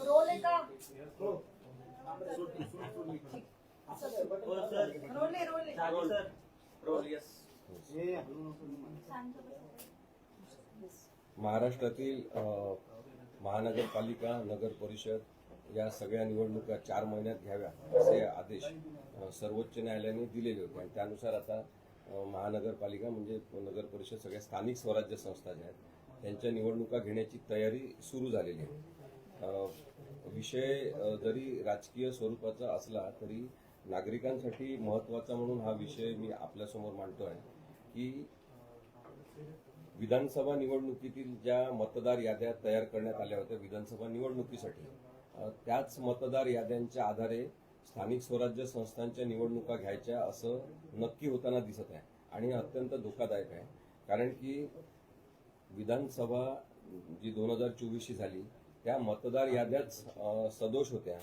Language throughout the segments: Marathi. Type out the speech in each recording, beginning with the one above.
रोल आहे का? रोल। आहे रोल आहे रोल यस महाराष्ट्रातील अ, महानगरपालिका नगर परिषद या सगळ्या निवडणुका चार महिन्यात घ्याव्या असे आदेश अ, सर्वोच्च न्यायालयाने दिलेले होते. आणि त्यानुसार आता अ, महानगरपालिका म्हणजे नगर परिषद सगळ्या स्थानिक स्वराज्य संस्था ज्या आहेत त्यांच्या निवडणुका घेण्याची तयारी सुरू झालेली आहे. विषय जरी राजकीय स्वरूपाचा असला तरी नागरिकांसाठी महत्त्वाचा म्हणून हा विषय मी आपल्यासमोर मांडतोय की विधानसभा निवडणुकीतील ज्या मतदार याद्या तयार करण्यात आल्या होत्या विधानसभा निवडणुकीसाठी त्याच मतदार याद्यांच्या आधारे स्थानिक स्वराज्य संस्थांच्या निवडणुका घ्यायच्या असं नक्की होताना दिसत आहे आणि अत्यंत धोकादायक आहे. कारण की विधानसभा जी दोन हजार चोवीसची झाली त्या मतदार याद्याच सदोष होत्या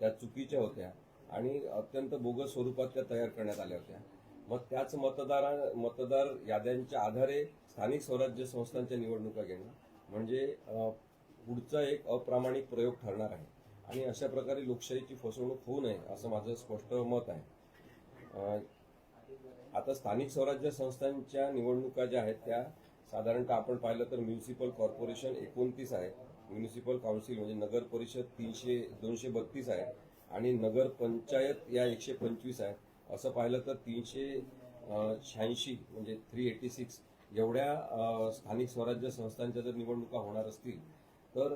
त्या चुकीच्या होत्या आणि अत्यंत बोगस स्वरूपात त्या तयार करण्यात आल्या होत्या. मग त्याच मतदारा मतदार याद्यांच्या आधारे स्थानिक स्वराज्य संस्थांच्या निवडणुका घेणं म्हणजे पुढचा एक अप्रामाणिक प्रयोग ठरणार आहे. आणि अशा प्रकारे लोकशाहीची फसवणूक होऊ नये असं माझं स्पष्ट मत आहे. आता स्थानिक स्वराज्य संस्थांच्या निवडणुका ज्या आहेत त्या साधारणतः आपण पाहिलं तर म्युनिसिपल कॉर्पोरेशन एकोणतीस आहे. म्युनिसिपल काउन्सिल म्हणजे नगर परिषद तीनशे दोनशे बत्तीस आहे आणि नगर पंचायत या एकशे पंचवीस आहे. असं पाहिलं तर तीनशे शहाऐंशी म्हणजे थ्री एटी सिक्स एवढ्या स्थानिक स्वराज्य संस्थांच्या जर निवडणुका होणार असतील तर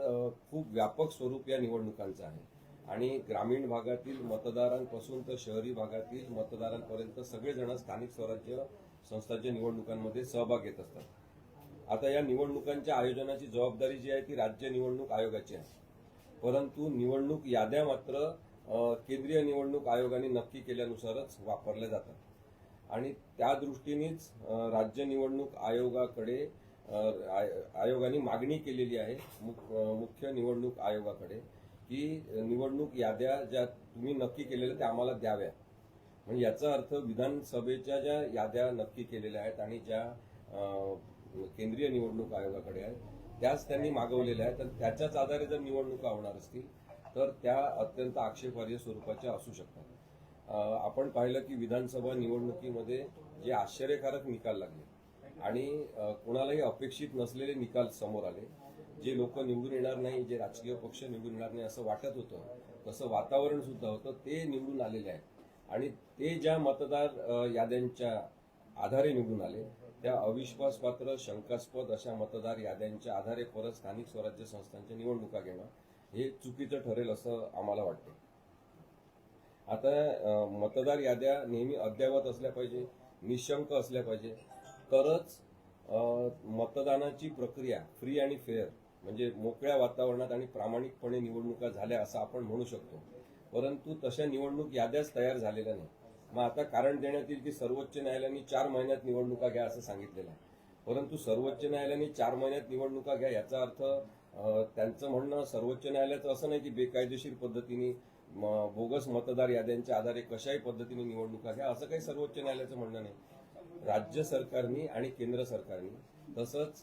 खूप व्यापक स्वरूप या निवडणुकांचं आहे. आणि ग्रामीण भागातील मतदारांपासून तर शहरी भागातील मतदारांपर्यंत सगळेजण स्थानिक स्वराज्य संस्थांच्या निवडणुकांमध्ये सहभाग घेत असतात. आता या निवडणुकांच्या आयोजनाची जबाबदारी जी आहे ती राज्य निवडणूक आयोगाची आहे. परंतु निवडणूक याद्या मात्र केंद्रीय निवडणूक आयोगाने नक्की केल्यानुसारच वापरल्या जातात. आणि त्या दृष्टीनेच राज्य निवडणूक आयोगाकडे आय- आयोगाने मागणी केलेली आहे मुख्य निवडणूक आयोगाकडे की निवडणूक याद्या ज्या तुम्ही नक्की केलेल्या त्या आम्हाला द्याव्या म्हणजे याचा अर्थ विधानसभेच्या ज्या याद्या नक्की केलेल्या आहेत आणि ज्या केंद्रीय निवडणूक आयोगाकडे आहेत त्याच त्यांनी मागवलेल्या आहेत. तर त्याच्याच आधारे जर निवडणुका होणार असतील तर त्या अत्यंत आक्षेपार्ह स्वरूपाच्या असू शकतात. आपण पाहिलं की विधानसभा निवडणुकीमध्ये जे आश्चर्यकारक निकाल लागले आणि कोणालाही अपेक्षित नसलेले निकाल समोर आले जे लोक निवडून येणार नाही जे राजकीय पक्ष निवडून येणार नाही असं वाटत होतं तसं वातावरण सुद्धा होतं ते निवडून आलेले आहेत. आणि ते ज्या मतदार याद्यांच्या आधारे निवडून आले त्या अविश्वासपात्र शंकास्पद अशा मतदार याद्यांच्या आधारे परत स्थानिक स्वराज्य संस्थांच्या निवडणुका घेणं हे चुकीचं ठरेल असं आम्हाला वाटतं आता मतदार याद्या नेहमी अद्ययावत असल्या पाहिजे निशंक असल्या पाहिजे. तरच मतदानाची प्रक्रिया फ्री आणि फेअर म्हणजे मोकळ्या वातावरणात आणि प्रामाणिकपणे निवडणुका झाल्या असं आपण म्हणू शकतो. परंतु तशा निवडणूक याद्याच तयार झालेल्या नाही मग आता कारण देण्यात येईल की सर्वोच्च न्यायालयाने चार महिन्यात निवडणुका घ्या असं सांगितलेलं आहे. परंतु सर्वोच्च न्यायालयाने चार महिन्यात निवडणुका घ्या याचा अर्थ त्यांचं म्हणणं सर्वोच्च न्यायालयाचं असं नाही की बेकायदेशीर पद्धतीने म- बोगस मतदार याद्यांच्या आधारे कशाही पद्धतीने निवडणुका घ्या असं काही सर्वोच्च न्यायालयाचं म्हणणं नाही. राज्य सरकारनी आणि केंद्र सरकारनी तसंच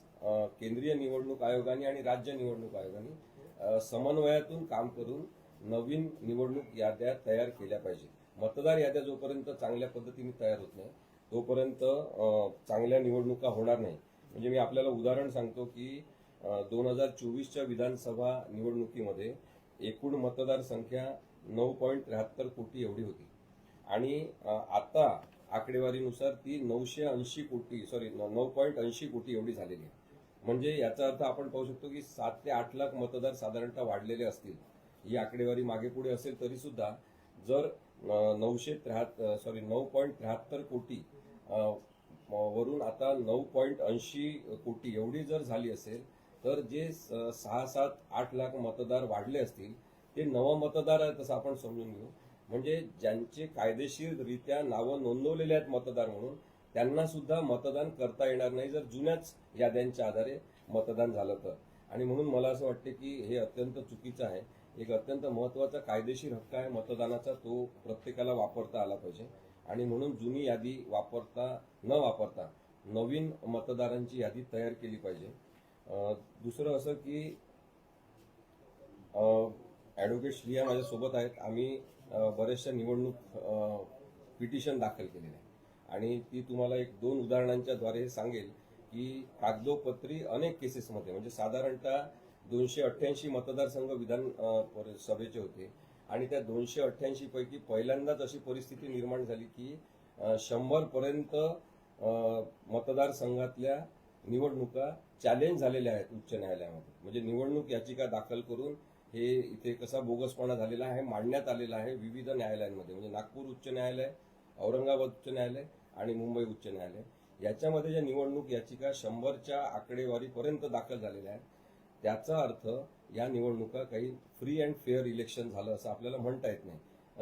केंद्रीय निवडणूक आयोगाने आणि राज्य निवडणूक आयोगाने समन्वयातून काम करून नवीन निवडणूक याद्या तयार केल्या पाहिजेत. मतदार याद्या जोपर्यंत चांगल्या पद्धतीने तयार होत नाही तोपर्यंत चांगल्या निवडणुका होणार नाही. म्हणजे मी आपल्याला उदाहरण सांगतो की दोन हजार चोवीसच्या विधानसभा निवडणुकीमध्ये एकूण मतदारसंख्या नऊ पॉईंट त्र्याहत्तर कोटी एवढी होती. आणि आता आकडेवारीनुसार ती नऊशे ऐंशी कोटी सॉरी नऊ पॉईंट ऐंशी कोटी एवढी झालेली आहे. म्हणजे याचा अर्थ आपण पाहू शकतो की सात ते आठ लाख मतदार साधारणतः वाढलेले असतील. ही आकडेवारी मागे पुढे असेल तरी सुद्धा जर नऊशे त्र्याहत्तर सॉरी नऊ पॉईंट त्र्याहत्तर कोटी. वरून आता नऊ पॉईंट ऐंशी कोटी एवढी जर झाली असेल तर जे स- सहा सात आठ लाख मतदार वाढले असतील ते नवमतदार आहेत असं आपण समजून घेऊ. म्हणजे ज्यांचे कायदेशीररित्या नावं नोंदवलेले आहेत मतदार म्हणून त्यांना सुद्धा मतदान करता येणार नाही जर जुन्याच याद्यांच्या आधारे मतदान झालं तर. आणि म्हणून मला असं वाटतं की हे अत्यंत चुकीचं आहे. एक अत्यंत महत्त्वाचा कायदेशीर हक्क आहे. मतदानाचा तो प्रत्येकाला वापरता आला पाहिजे. आणि म्हणून जुनी यादी वापरता न वापरता नवीन मतदारांची यादी तयार केली पाहिजे. दुसरं असं की ॲडव्होकेट श्रिया माझ्यासोबत आहेत. आम्ही बऱ्याचशा निवडणूक पिटिशन दाखल केलेले आहे आणि ती तुम्हाला एक दोन उदाहरणांच्या द्वारे सांगेल की कागदोपत्री अनेक केसेसमध्ये म्हणजे साधारणतः दोनशे अठ्ठ्याऐंशी मतदारसंघ विधान सभेचे होते. आणि त्या दोनशे अठ्ठ्याऐंशी पैकी पहिल्यांदाच अशी परिस्थिती निर्माण झाली की शंभर पर्यंत मतदारसंघातल्या निवडणुका चॅलेंज झालेल्या आहेत उच्च न्यायालयामध्ये. म्हणजे निवडणूक याचिका दाखल करून हे इथे कसा बोगसपणा झालेला आहे मांडण्यात आलेला आहे विविध न्यायालयांमध्ये. म्हणजे नागपूर उच्च न्यायालय औरंगाबाद उच्च न्यायालय आणि मुंबई उच्च न्यायालय. याच्यामध्ये ज्या निवडणूक याचिका शंभरच्या आकडेवारीपर्यंत दाखल झालेल्या आहेत त्याचा अर्थ या निवडणुका काही फ्री अँड फेअर इलेक्शन झालं असं आपल्याला म्हणता येत नाही.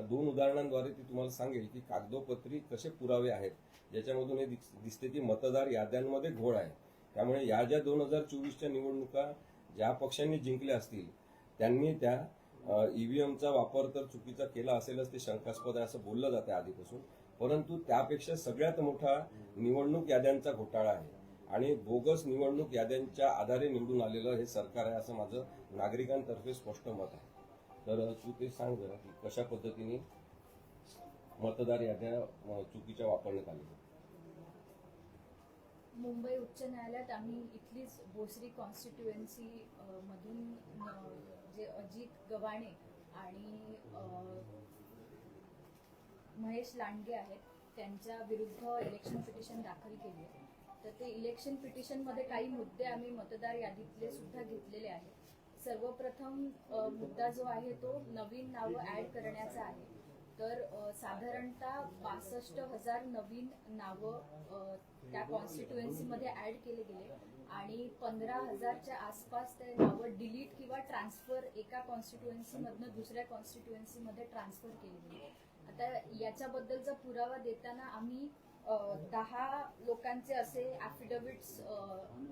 दोन उदाहरणांद्वारे ती तुम्हाला सांगेल की कागदोपत्री कसे पुरावे आहेत ज्याच्यामधून हे दिस- दिसते की मतदार याद्यांमध्ये घोळ आहे. त्यामुळे या ज्या दोन हजार चोवीसच्या निवडणुका ज्या पक्षांनी जिंकल्या असतील त्यांनी त्या ईव्हीएमचा वापर तर चुकीचा केला असेलच ते शंकास्पद आहे असं बोललं जातं आधीपासून. परंतु त्यापेक्षा सगळ्यात मोठा निवडणूक याद्यांचा घोटाळा आहे. आणि बोगस निवडणूक याद्यांच्या आधारे निवडून आलेलं हे सरकार आहे असं माझं नागरिकांतर्फे स्पष्ट मत आहे. तर तू ते सांग जरा की कशा पद्धतीने मतदार याद्या चुकीच्या वापरण्यात आल्या? मुंबई उच्च न्यायालयात आम्ही इथलीच भोसरी कॉन्स्टिट्युएन्सी मधून जे अजित गवाणे आणि महेश लांडगे आहेत त्यांच्या विरुद्ध इलेक्शन पिटिशन दाखल केली आहे. तर ते इलेक्शन पिटिशनमध्ये काही मुद्दे आम्ही मतदार यादीतले सुद्धा घेतलेले आहेत. सर्वप्रथम मुद्दा जो आहे तो नवीन नावं ऍड करण्याचा आहे. तर साधारणतः बासष्ट हजार नवीन नावं त्या कॉन्स्टिट्युएन्सीमध्ये ऍड केले गेले आणि पंधरा हजारच्या आसपास ते नावं डिलीट किंवा ट्रान्सफर एका कॉन्स्टिट्युएन्सीमधनं दुसऱ्या कॉन्स्टिट्युएन्सीमध्ये ट्रान्सफर केले गेले. आता याच्याबद्दलचा पुरावा देताना आम्ही दहा लोकांचे असे ऍफिडेव्हिट्स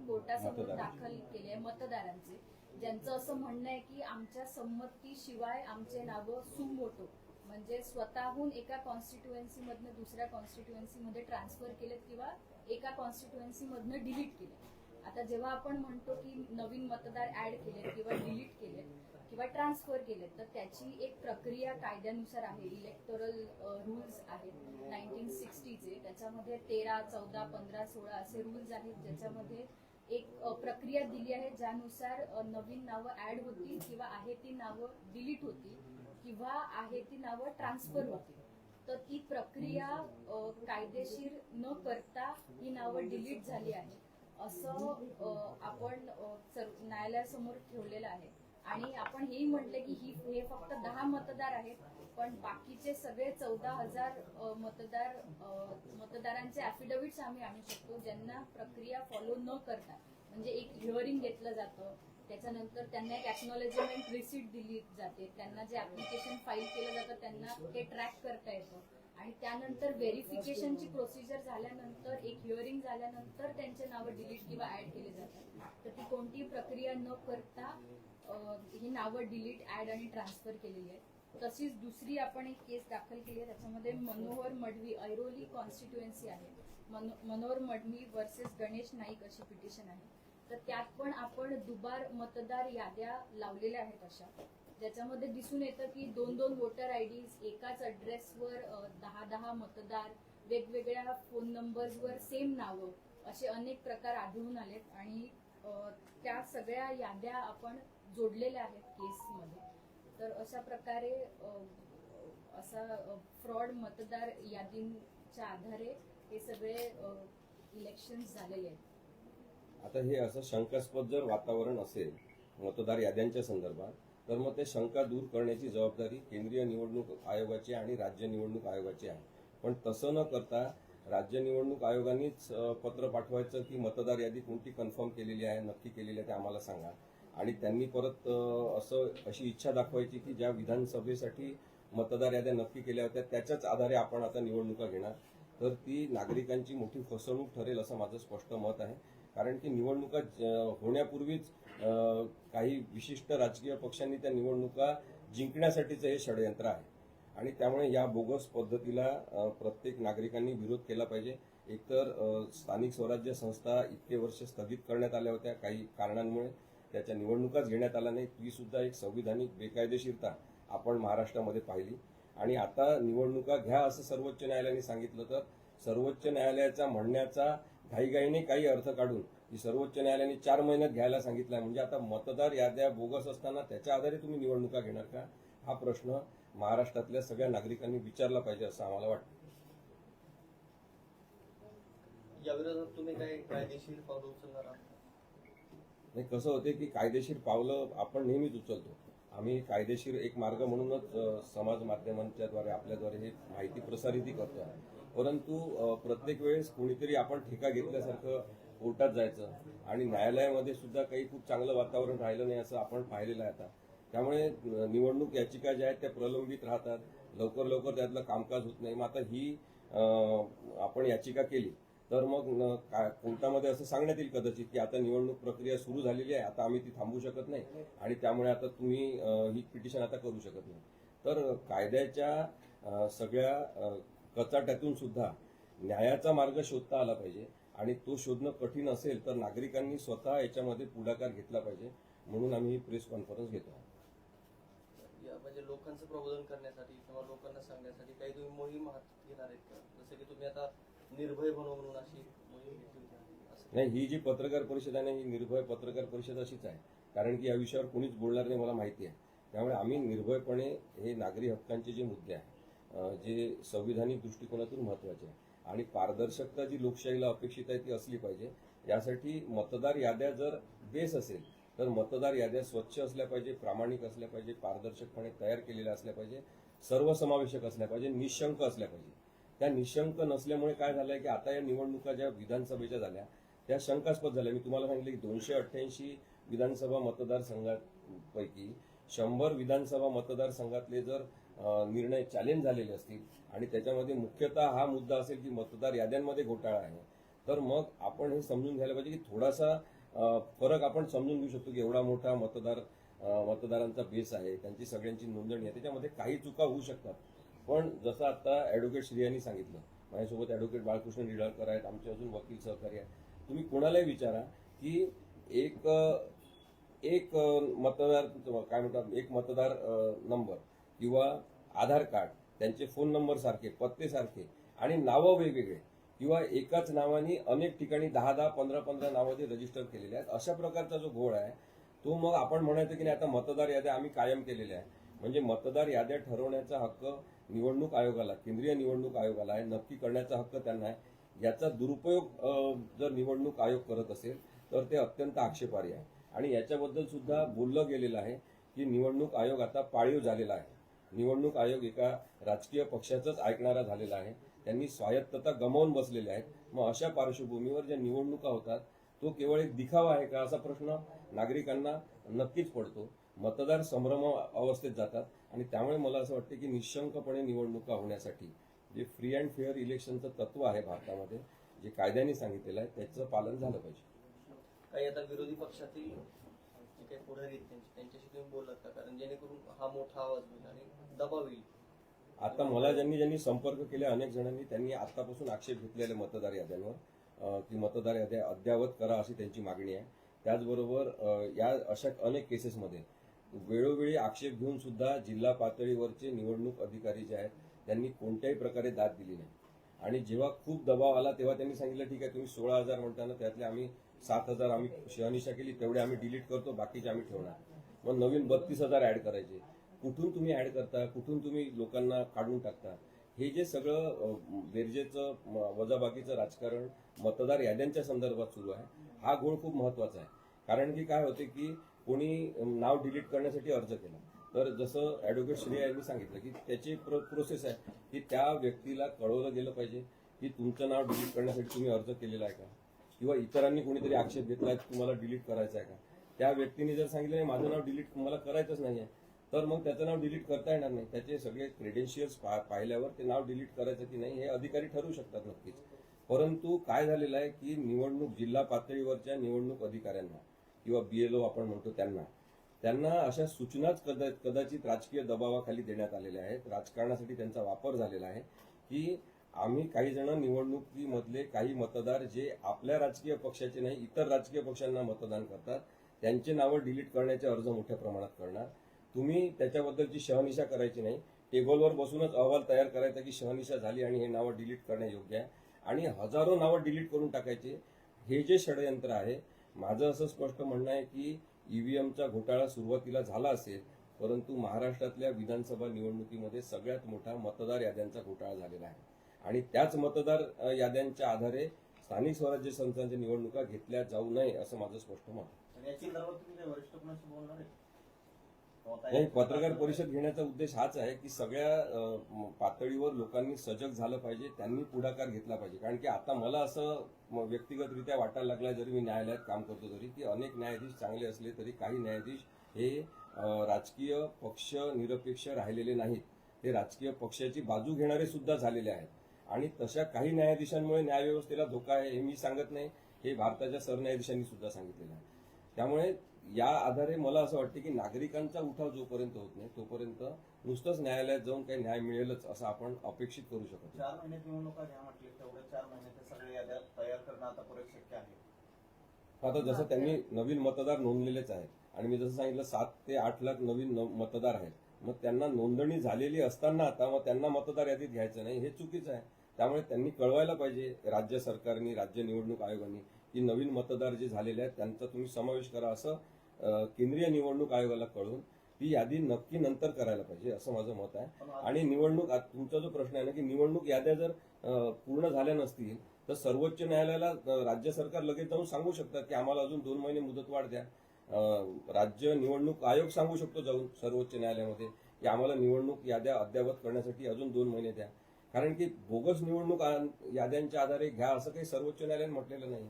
कोर्टासमोर. दाखल केले आहे मतदारांचे. ज्यांचं असं म्हणणं आहे की आमच्या संमतीशिवाय आमचे नावं सुमोटो. म्हणजे स्वतःहून एका कॉन्स्टिट्युएन्सी मधनं दुसऱ्या कॉन्स्टिट्युएन्सी मध्ये ट्रान्सफर केलेत किंवा एका कॉन्स्टिट्युएन्सी मधनं डिलीट केले आता जेव्हा आपण म्हणतो की नवीन मतदार ऍड केलेत किंवा डिलीट केलेत किंवा ट्रान्सफर केलेत तर त्याची एक प्रक्रिया कायद्यानुसार आहे. इलेक्टोरल रूल्स आहेत नाईन्टीन सिक्स्टीचे त्याच्यामध्ये तेरा चौदा पंधरा सोळा असे रूल्स आहेत. ज्याच्यामध्ये एक प्रक्रिया दिली आहे ज्यानुसार नवीन नावं ऍड होतील किंवा आहे ती नावं डिलीट होतील किंवा आहे ती नावं ट्रान्सफर होतील. तर ती प्रक्रिया कायदेशीर न करता ही नावं डिलीट झाली आहे असं आपण न्यायालयासमोर ठेवलेलं आहे. आणि आपण हेही म्हटले की ही हे फक्त दहा मतदार आहेत पण बाकीचे सगळे चौदा हजार मतदार मतदारांचे अफिडेव्हिट्स आम्ही आणू शकतो ज्यांना प्रक्रिया फॉलो न करता. म्हणजे एक हिअरिंग घेतलं जातं त्याच्यानंतर त्यांना एक एक्नॉलेजमेंट रिसिट दिली जाते त्यांना जे ऍप्लिकेशन फाईल केलं जातं त्यांना ते ट्रॅक करता येतं. आणि त्यानंतर व्हेरिफिकेशनची प्रोसिजर झाल्यानंतर एक हिअरिंग झाल्यानंतर त्यांचे नावं डिलीट किंवा ऍड केले जातात. तर ती कोणतीही प्रक्रिया न करता ही नावं डिलीट ऍड आणि ट्रान्सफर केलेली आहेत. तशीच दुसरी आपण एक केस दाखल केली आहे. त्याच्यामध्ये मनोहर मडवी ऐरोली कॉन्स्टिट्युएन्सी आहे. मनो- मनोहर मडवी वर्सेस गणेश नाईक अशी पिटिशन आहे. तर त्यात पण आपण दुबार मतदार याद्या लावलेल्या आहेत अशा. ज्याच्यामध्ये दिसून येतं की दोन दोन वोटर आय डीज एकाच अड्रेसवर दहा दहा मतदार वेगवेगळ्या फोन नंबर्सवर सेम नावं असे अनेक प्रकार आढळून आलेत आणि त्या सगळ्या याद्या आपण जोडलेल्या आहेत केसमध्ये. तर अशा प्रकारे असा फ्रॉड मतदार यादींच्या आधारे हे सगळे इलेक्शन झालेले आहेत. आता हे असं शंकास्पद जर वातावरण असेल मतदार याद्यांच्या संदर्भात तर मग ते शंका दूर करण्याची जबाबदारी केंद्रीय निवडणूक आयोगाची आणि राज्य निवडणूक आयोगाची आहे. पण तसं न करता राज्य निवडणूक आयोगानेच पत्र पाठवायचं की मतदार यादी कोणती कन्फर्म केलेली आहे नक्की केलेली आहे ते आम्हाला सांगा. आणि त्यांनी परत असं अशी इच्छा दाखवायची की ज्या विधानसभेसाठी मतदार याद्या नक्की केल्या होत्या त्याच्याच आधारे आपण आता निवडणुका घेणार. तर ती नागरिकांची मोठी फसवणूक ठरेल असं माझं स्पष्ट मत आहे. कारण की निवडणुका ज- होण्यापूर्वीच काही विशिष्ट राजकीय पक्षांनी त्या निवडणुका जिंकण्यासाठीचं हे षडयंत्र आहे. आणि त्यामुळे या बोगस पद्धतीला प्रत्येक नागरिकांनी विरोध केला पाहिजे. एकतर स्थानिक स्वराज्य संस्था इतके वर्ष स्थगित करण्यात आल्या होत्या काही कारणांमुळे त्याच्या निवडणुकाच घेण्यात आल्या नाही ती सुद्धा एक संविधानिक बेकायदेशीरता आपण महाराष्ट्रामध्ये पाहिली. आणि आता निवडणुका घ्या असं सर्वोच्च न्यायालयाने सांगितलं तर सर्वोच्च न्यायालयाचा म्हणण्याचा घाईघाईने काही अर्थ काढून की सर्वोच्च न्यायालयाने चार महिन्यात घ्यायला सांगितलंय म्हणजे आता मतदार याद्या बोगस असताना त्याच्या आधारे तुम्ही निवडणुका घेणार का? हा प्रश्न महाराष्ट्रातल्या सगळ्या नागरिकांनी विचारला पाहिजे असं आम्हाला वाटतं. तुम्ही कायदेशीर पावलं उचलणार नाही कसं होते की कायदेशीर पावलं आपण नेहमीच उचलतो. आम्ही कायदेशीर एक मार्ग म्हणूनच समाज माध्यमांच्या द्वारे आपल्याद्वारे हे माहिती प्रसारितही करतो. परंतु प्रत्येक वेळेस कोणीतरी आपण ठेका घेतल्यासारखं कोर्टात जायचं आणि न्यायालयामध्ये सुद्धा काही खूप चांगलं वातावरण राहिलं नाही असं आपण पाहिलेलं आहे आता. त्यामुळे निवडणूक याचिका ज्या आहेत त्या प्रलंबित राहतात. लवकर लवकर त्यातलं कामकाज होत नाही. मग आता ही आपण याचिका केली तर मग कोर्टामध्ये असं सांगण्यात येईल कदाचित की आता निवडणूक प्रक्रिया सुरू झालेली आहे. आता आम्ही ती थांबवू शकत नाही. आणि त्यामुळे आता तुम्ही ही पिटिशन आता करू शकत नाही. तर कायद्याच्या सगळ्या कचाट्यातून सुद्धा न्यायाचा मार्ग शोधता आला पाहिजे. आणि तो शोधणं कठीण असेल तर नागरिकांनी स्वतः याच्यामध्ये पुढाकार घेतला पाहिजे म्हणून आम्ही ही प्रेस कॉन्फरन्स घेतो. या म्हणजे लोकांचं प्रबोधन करण्यासाठी किंवा लोकांना सांगण्यासाठी काही तुम्ही मोहीम घेणार आहेत का? जसं की तुम्ही आता निर्भय बनव म्हणून अशी मोहीम घेतली नाही ही जी पत्रकार परिषद आहे ना ही निर्भय पत्रकार परिषद अशीच आहे. कारण की या विषयावर कोणीच बोलणार नाही मला माहिती आहे. त्यामुळे आम्ही निर्भयपणे हे नागरी हक्कांचे जे मुद्दे आहे अं, जे संविधानिक दृष्टिकोनातून महत्त्वाचे आहे आणि पारदर्शकता जी लोकशाहीला अपेक्षित आहे ती असली पाहिजे. यासाठी मतदार याद्या जर बेस असेल तर मतदार याद्या स्वच्छ असल्या पाहिजे प्रामाणिक असल्या पाहिजे पारदर्शकपणे तयार केलेल्या असल्या पाहिजे सर्वसमावेशक असल्या पाहिजे निशंक असल्या पाहिजे. त्या निशंक नसल्यामुळे काय झालंय की आता या निवडणुका ज्या विधानसभेच्या झाल्या त्या शंकास्पद झाल्या. मी तुम्हाला सांगितलं की दोनशे अठ्ठ्याऐंशी विधानसभा मतदारसंघापैकी शंभर विधानसभा मतदारसंघातले जर निर्णय चॅलेंज झालेले असतील. आणि त्याच्यामध्ये मुख्यतः हा मुद्दा असेल की मतदार याद्यांमध्ये घोटाळा आहे. तर मग आपण हे समजून घ्यायला पाहिजे की थोडासा फरक आपण समजून घेऊ शकतो की एवढा मोठा मतदार मतदारांचा बेस आहे. त्यांची सगळ्यांची नोंदणी आहे. त्याच्यामध्ये काही चुका होऊ शकतात. पण जसं आता ॲडव्होकेट श्री सांगितलं माझ्यासोबत ॲडव्होकेट बाळकृष्ण निडाळकर आहेत आमचे अजून वकील सहकारी आहेत. तुम्ही कोणालाही विचारा की एक एक मतदार काय म्हणतात एक मतदार नंबर किंवा आधार कार्ड त्यांचे फोन नंबर सारखे पत्ते सारखे आणि नावं वेगवेगळे किंवा एकाच नावाने अनेक ठिकाणी दहा दहा पंधरा पंधरा नावं ते रजिस्टर केलेले आहेत. अशा प्रकारचा जो घोळ आहे तो मग आपण म्हणायचं की नाही आता मतदार याद्या आम्ही कायम केलेल्या आहे म्हणजे मतदार याद्या ठरवण्याचा हक्क निवडणूक आयोगाला केंद्रीय निवडणूक आयोगाला आहे. नक्की करण्याचा हक्क त्यांना आहे. याचा दुरुपयोग जर निवडणूक आयोग करत असेल तर ते अत्यंत आक्षेपार्ह आहे. आणि याच्याबद्दल सुद्धा बोललं गेलेलं आहे की निवडणूक आयोग आता पाळीव झालेला आहे. निवडणूक आयोग एका राजकीय पक्षाचंच ऐकणारा झालेला आहे. त्यांनी स्वायत्तता गमावून बसलेले आहेत. मग अशा पार्श्वभूमीवर ज्या निवडणुका होतात तो केवळ एक दिखावा आहे का असा प्रश्न नागरिकांना नक्कीच पडतो. मतदार संभ्रम अवस्थेत जातात आणि त्यामुळे मला असं वाटतं की निशंकपणे निवडणुका होण्यासाठी जे फ्री अँड फेअर इलेक्शनचं तत्व आहे भारतामध्ये जे कायद्याने सांगितलेलं आहे त्याचं पालन झालं पाहिजे. काही आता विरोधी पक्षातील जे काही पुढारी त्यांच्याशी तुम्ही बोलत का? कारण जेणेकरून हा मोठा आवाज होईल आणि दबाव. येईल आता मला ज्यांनी ज्यांनी संपर्क केले अनेक जणांनी त्यांनी आतापासून आक्षेप घेतलेले मतदार याद्यांवर. की मतदार याद्या अद्यावत करा अशी त्यांची मागणी आहे. त्याचबरोबर या अशा अनेक केसेसमध्ये वेळोवेळी आक्षेप घेऊन सुद्धा जिल्हा पातळीवरचे निवडणूक अधिकारी जे आहेत त्यांनी कोणत्याही प्रकारे दाद दिली नाही. आणि जेव्हा खूप दबाव आला तेव्हा त्यांनी सांगितलं ठीक आहे तुम्ही सोळा हजार म्हणताना त्यातले आम्ही सात हजार आम्ही शहनिशा केली तेवढे आम्ही डिलीट करतो बाकीचे आम्ही ठेवणार. मग नवीन बत्तीस हजार ऍड करायचे. कुठून तुम्ही ऍड करता कुठून तुम्ही लोकांना काढून टाकता हे जे सगळं अं, बेरजेचं म- वजाबाकीचं राजकारण मतदार याद्यांच्या संदर्भात सुरू आहे हा घोळ खूप महत्त्वाचा आहे. कारण की काय होते की कोणी नाव डिलीट करण्यासाठी अर्ज केला. तर जसं ॲडव्होकेट श्रेया यांनी सांगितलं की त्याची प्रो प्रोसेस आहे की त्या व्यक्तीला कळवलं गेलं पाहिजे की तुमचं नाव डिलीट करण्यासाठी तुम्ही अर्ज केलेला आहे का? किंवा इतरांनी कोणीतरी आक्षेप घेतला तुम्हाला डिलीट करायचं आहे का? त्या व्यक्तीने जर सांगितलं नाही माझं नाव डिलीट मला करायचंच नाही आहे तर मग त्याचं नाव डिलीट करता येणार नाही. त्याचे सगळे क्रेडेन्शियल्स पाहिल्यावर ते नाव डिलीट करायचं की नाही हे अधिकारी ठरवू शकतात नक्कीच. परंतु काय झालेलं आहे की निवडणूक जिल्हा पातळीवरच्या निवडणूक अधिकाऱ्यांना किंवा बीएलओ आपण म्हणतो त्यांना त्यांना अशा सूचनाच कदा कदाचित राजकीय दबावाखाली देण्यात आलेल्या आहेत. राजकारणासाठी त्यांचा वापर झालेला आहे की आम्ही काही जण निवडणुकीमधले काही मतदार जे आपल्या राजकीय पक्षाचे नाही इतर राजकीय पक्षांना मतदान करतात त्यांचे नावं डिलीट करण्याचे अर्ज मोठ्या प्रमाणात करणार. तुम्ही त्याच्याबद्दलची शहनिशा करायची नाही. टेबलवर बसूनच अहवाल तयार करायचा की शहनिशा झाली आणि हे नावं डिलीट करणे योग्य आहे. आणि हजारो नावं डिलीट करून टाकायचे हे जे षडयंत्र आहे माझं असं स्पष्ट म्हणणं आहे की ईव्हीएमचा घोटाळा सुरुवातीला झाला असेल परंतु महाराष्ट्रातल्या विधानसभा निवडणुकीमध्ये सगळ्यात मोठा मतदार याद्यांचा घोटाळा झालेला आहे. आणि त्याच मतदार याद्यांच्या आधारे स्थानिक स्वराज्य संस्थांच्या निवडणुका घेतल्या जाऊ नये असं माझं स्पष्ट मत नाही पत्रकार परिषद घेण्याचा उद्देश हाच आहे की सगळ्या पातळीवर लोकांनी सजग झालं पाहिजे त्यांनी पुढाकार घेतला पाहिजे. कारण की आता मला असं व्यक्तिगतरित्या वाटायला लागलाय जरी मी न्यायालयात काम करतो तरी की अनेक न्यायाधीश चांगले असले तरी काही न्यायाधीश हे राजकीय पक्ष निरपेक्ष राहिलेले नाहीत. हे राजकीय पक्षाची बाजू घेणारे सुद्धा झालेले आहेत. आणि तशा काही न्यायाधीशांमुळे न्यायव्यवस्थेला धोका आहे हे मी सांगत नाही. हे भारताच्या सरन्यायाधीशांनी सुद्धा सांगितलेलं आहे. त्यामुळे या आधारे मला असं वाटतं की नागरिकांचा उठाव जोपर्यंत होत नाही तोपर्यंत नुसतंच न्यायालयात जाऊन काही न्याय मिळेलच असं आपण अपेक्षित करू शकत. चार महिन्यात निवडणुका घ्या म्हटले तेवढ्या चार महिन्यात सगळे याद्या तयार करणं आता पुरेस शक्य आहे. आता जसं त्यांनी नवीन मतदार नोंदलेलेच आहेत आणि मी जसं सांगितलं सात ते आठ लाख नवीन मतदार आहेत. मग त्यांना नोंदणी झालेली असताना आता मग त्यांना मतदार यादीत घ्यायचं नाही हे चुकीचं आहे. त्यामुळे त्यांनी कळवायला पाहिजे राज्य सरकारनी राज्य निवडणूक आयोगाने की नवीन मतदार जे झालेले आहेत त्यांचा तुम्ही समावेश करा असं केंद्रीय निवडणूक आयोगाला कळून ती यादी नक्की नंतर करायला पाहिजे असं माझं मत आहे. आणि निवडणूक तुमचा जो प्रश्न आहे ना की निवडणूक याद्या जर पूर्ण झाल्या नसतील तर सर्वोच्च न्यायालयाला राज्य सरकार लगेच जाऊन सांगू शकतात की आम्हाला अजून दोन महिने मुदतवाढ द्या. अ, राज्य निवडणूक आयोग सांगू शकतो जाऊन सर्वोच्च न्यायालयामध्ये की आम्हाला निवडणूक याद्या अद्यावत करण्यासाठी अजून दोन महिने द्या. कारण की बोगस निवडणूक याद्यांच्या आधारे घ्या असं काही सर्वोच्च न्यायालयाने म्हटलेलं नाही.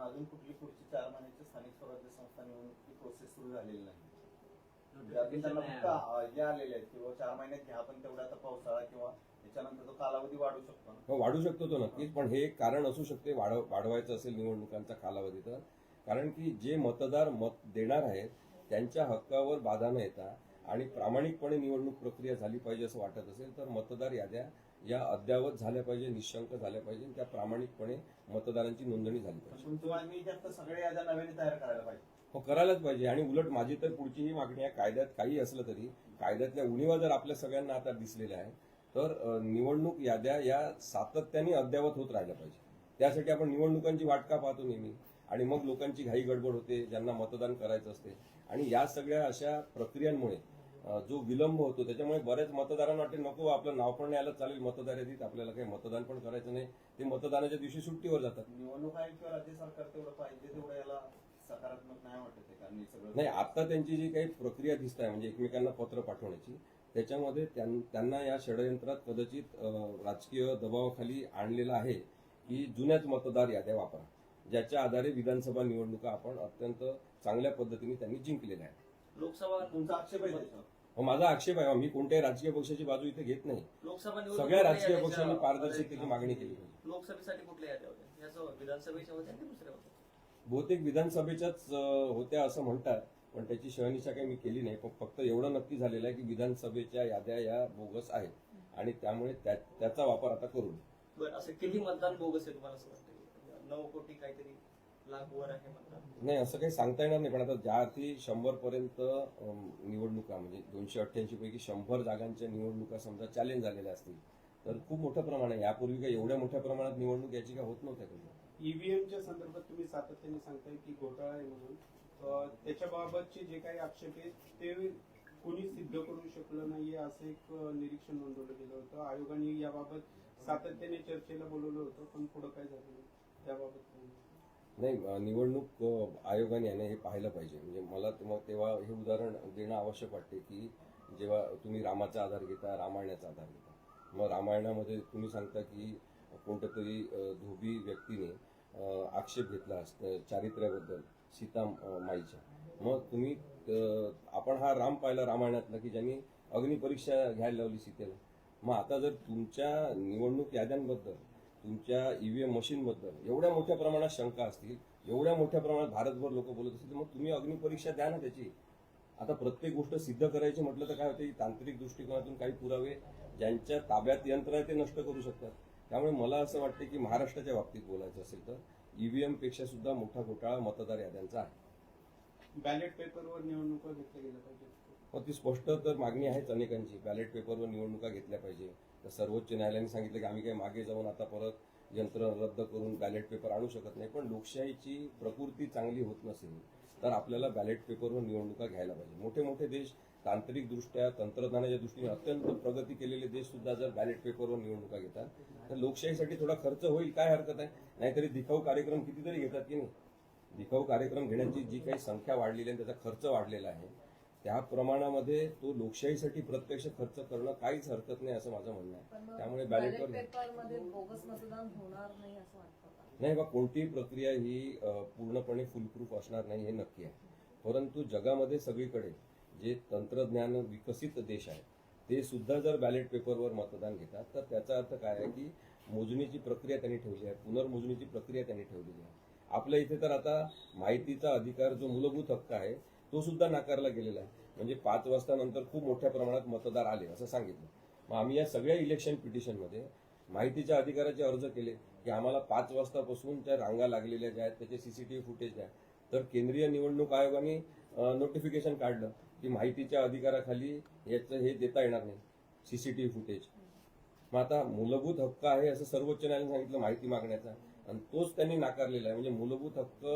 अजून कुठली पुढची चार महिन्याची स्थानिक स्वराज्य संस्था निवडणुकीची प्रोसेस सुरू झालेली नाही. त्यांना फक्त हे आलेले आहेत. किंवा चार महिन्यात घ्या पण तेवढा आता पावसाळा किंवा त्याच्यानंतर तो कालावधी वाढू शकतो ना. हो वाढू शकतो तो नक्कीच पण हे एक कारण असू शकते वाढ वाढवायचं असेल निवडणुकांचा कालावधी तर. कारण की जे मतदार मत देणार आहेत त्यांच्या हक्कावर बाधा न येता आणि प्रामाणिकपणे निवडणूक प्रक्रिया झाली पाहिजे असं वाटत असेल तर मतदार याद्या या अद्यावत झाल्या पाहिजे निशंक झाल्या पाहिजे आणि त्या प्रामाणिकपणे मतदारांची नोंदणी झाली पाहिजे. पण तुम्ही आम्ही जास्त सगळे याद्या नव्याने तयार करायला पाहिजे. हो करायलाच पाहिजे. आणि उलट माझी तर पुढचीही मागणी आहे कायद्यात काही असलं तरी कायद्यातल्या उणीवा जर आपल्या सगळ्यांना आता दिसलेल्या आहे तर निवडणूक याद्या या सातत्याने अद्यावत होत राहिल्या पाहिजे. त्यासाठी आपण निवडणुकांची वाट का पाहतो नेहमी. आणि मग लोकांची घाई गडबड होते ज्यांना मतदान करायचं असते. आणि या सगळ्या अशा प्रक्रियांमुळे जो विलंब होतो त्याच्यामुळे बऱ्याच मतदारांना वाटते नको आपलं नाव पण न्यायला चालेल मतदार यादीत आपल्याला काही मतदान पण करायचं नाही. ते मतदानाच्या दिवशी सुट्टीवर जातात. निवडणूक आयोग किंवा राज्य सरकार तेवढं पाहिजे तेवढं याला सकारात्मक नाही वाटत आहे कारण हे सगळं नाही आता त्यांची जी काही प्रक्रिया दिसत आहे म्हणजे एकमेकांना पत्र पाठवण्याची त्याच्यामध्ये त्यां- त्यांना या षडयंत्रात कदाचित अं, राजकीय दबावाखाली आणलेलं आहे की जुन्याच मतदार याद्या वापरा ज्याच्या आधारे विधानसभा निवडणुका आपण अत्यंत चांगल्या पद्धतीने त्यांनी जिंकलेल्या आहेत. लोकसभा तुमचा आक्षेप आहे त्याच्यावर. मग माझा आक्षेप आहे मी कोणत्याही राजकीय पक्षाची बाजू इथे घेत नाही. लोकसभा सगळ्या राजकीय पक्षांनी पारदर्शकतेची मागणी केली पाहिजे. लोकसभेसाठी कुठल्या याद्या होत्या याचं विधानसभेच्या होत्या की दुसऱ्या होत्या बहुतेक विधानसभेच्याच होत्या असं म्हणतात पण त्याची शहनिशा काही मी केली नाही. पण फक्त एवढं नक्की झालेलं आहे की विधानसभेच्या याद्या या बोगस आहेत. आणि त्यामुळे त्या- त्याचा वापर आता करू नये. बरं असं किती मतदान बोगस आहे तुम्हाला असं वाटतं नऊ कोटी काहीतरी नाही असं काही सांगता येणार नाही पण आता ज्या अर्थी शंभर पर्यंत निवडणुका म्हणजे दोनशे अठ्ठ्याऐंशी पैकी शंभर जागांच्या निवडणुका समजा चॅलेंज झालेल्या असतील तर खूप मोठं प्रमाण आहे यापूर्वी काही एवढ्या मोठ्या प्रमाणात निवडणूक याची काय होत नव्हत्या कधी ईव्हीएमच्या संदर्भात तुम्ही सातत्याने सांगताय की घोटाळा आहे म्हणून. त्याच्याबाबतचे जे काही आक्षेप आहेत ते कोणी सिद्ध करू शकलं नाहीये असं एक निरीक्षण नोंदवलं गेलं होतं. आयोगाने याबाबत सातत्याने चर्चेला बोलवलं होतं पण पुढं काय झालं नाही. त्याबाबत नाही निवडणूक आयोगाने याने हे पाहायला पाहिजे. म्हणजे मला तेव्हा तेव्हा हे उदाहरण देणं आवश्यक वाटते की जेव्हा तुम्ही रामाचा आधार घेता रामायणाचा आधार घेता. मग रामायणामध्ये तुम्ही सांगता की कोणत्या तरी धोबी व्यक्तीने आक्षेप घेतला असतं चारित्र्याबद्दल सीता माईच्या. मग तुम्ही आपण हा राम पाहिला रामायणातला की ज्यांनी अग्निपरीक्षा घ्यायला लावली सीतेला. मग आता जर तुमच्या निवडणूक याद्यांबद्दल तुमच्या ईव्हीएम मशीनबद्दल एवढ्या मोठ्या प्रमाणात शंका असतील एवढ्या मोठ्या प्रमाणात भारतभर लोक बोलत असतील तर मग तुम्ही अग्निपरीक्षा द्या ना त्याची. आता प्रत्येक गोष्ट सिद्ध करायची म्हटलं तर काय होते? तांत्रिक दृष्टिकोनातून काही पुरावे ज्यांच्या ताब्यात यंत्र आहे ते नष्ट करू शकतात. त्यामुळे मला असं वाटतं की महाराष्ट्राच्या बाबतीत बोलायचं असेल तर ईव्हीएमपेक्षा सुद्धा मोठा घोटाळा मतदार याद्यांचा आहे. बॅलेट पेपरवर निवडणुका घेतल्या गेल्या पाहिजेत मग ती स्पष्ट तर मागणी आहेच अनेकांची. बॅलेट पेपरवर निवडणुका घेतल्या पाहिजे. तर सर्वोच्च न्यायालयाने सांगितलं की आम्ही काही मागे जाऊन आता परत यंत्र रद्द करून बॅलेट पेपर आणू शकत नाही. पण लोकशाहीची प्रकृती चांगली होत नसेल तर आपल्याला बॅलेट पेपरवर निवडणुका घ्यायला पाहिजे. मोठे मोठे देश तांत्रिक दृष्ट्या तंत्रज्ञानाच्या दृष्टीने अत्यंत प्रगती केलेले देश सुद्धा जर बॅलेट पेपरवर निवडणुका घेतात तर लोकशाहीसाठी थोडा खर्च होईल काय हरकत आहे? नाहीतरी दिखाऊ कार्यक्रम कितीतरी घेतात की नाही? दिखाऊ कार्यक्रम घेण्याची जी काही संख्या वाढलेली आहे त्याचा खर्च वाढलेला आहे त्या प्रमाणामध्ये तो लोकशाहीसाठी प्रत्यक्ष खर्च करणं काहीच हरकत नाही असं माझं म्हणणं आहे. त्यामुळे बॅलेटवर नाही बा कोणतीही प्रक्रिया ही पूर्णपणे फुलप्रूफ असणार नाही हे नक्की आहे. परंतु जगामध्ये सगळीकडे जे तंत्रज्ञान विकसित देश आहेत ते सुद्धा जर बॅलेट पेपरवर मतदान घेतात तर त्याचा अर्थ काय आहे की मोजणीची प्रक्रिया त्यांनी ठेवली आहे पुनर्मोजणीची प्रक्रिया त्यांनी ठेवलेली आहे. आपल्या इथे तर आता माहितीचा अधिकार जो मूलभूत हक्क आहे तो सुद्धा नाकारला गेलेला आहे. म्हणजे पाच वाजता नंतर खूप मोठ्या प्रमाणात मतदार आले असं सांगितलं. मग आम्ही या सगळ्या इलेक्शन पिटिशनमध्ये माहितीच्या अधिकाराचे अर्ज केले की आम्हाला पाच वाजतापासून त्या रांगा लागलेल्या ज्या आहेत त्याचे सीसीटीव्ही फुटेज द्या. तर केंद्रीय निवडणूक आयोगाने नोटिफिकेशन काढलं. की माहितीच्या अधिकाराखाली याचं हे देता येणार नाही. सीसीटीव्ही फुटेज मग आता मूलभूत हक्क आहे असं सर्वोच्च न्यायालयाने सांगितलं माहिती मागण्याचा. आणि तोच त्यांनी नाकारलेला आहे. म्हणजे मूलभूत हक्क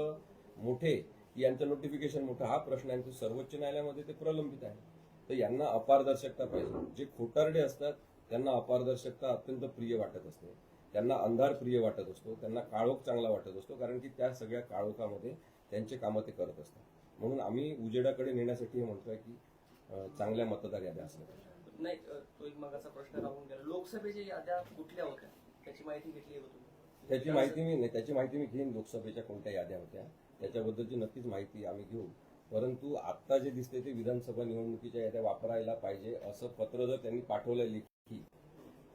मोठे यांचं नोटिफिकेशन मोठं हा प्रश्न आहे. सर्वोच्च न्यायालयामध्ये ते प्रलंबित आहे. तर यांना अपारदर्शकता पाहिजे. जे खोटारडे असतात त्यांना अपारदर्शकता अत्यंत प्रिय वाटत असते. त्यांना अंधार प्रिय वाटत असतो. त्यांना काळोख चांगला वाटत असतो. कारण की त्या सगळ्या काळोखामध्ये त्यांचे कामं ते करत असतात. म्हणून आम्ही उजेडाकडे नेण्यासाठी हे म्हणतोय की चांगल्या मतदार याद्या असल्या पाहिजे. नाही तो एक मगाचा प्रश्न राहून गेला. लोकसभेच्या याद्या कुठल्या होत्या? त्याची माहिती घेतली तुम्ही? त्याची माहिती मी नाही त्याची माहिती मी घेईन लोकसभेच्या कोणत्या याद्या होत्या. त्याच्याबद्दलची नक्कीच माहिती आम्ही घेऊ. परंतु आत्ता जे दिसते ते विधानसभा निवडणुकीच्या याद्या वापरायला पाहिजे असं पत्र जर त्यांनी पाठवलं लेखी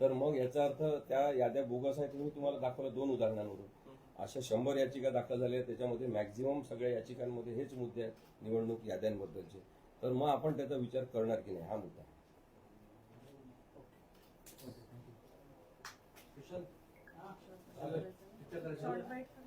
तर मग याचा अर्थ त्या याद्या बोगस आहेत मी तुम्हाला दाखवलं दोन उदाहरणांवरून. अशा शंभर याचिका दाखल झाल्या त्याच्यामध्ये मॅक्झिमम सगळ्या याचिकांमध्ये हेच मुद्दे आहेत निवडणूक याद्यांबद्दलचे. तर मग आपण त्याचा विचार करणार की नाही हा मुद्दा आहे. Short bite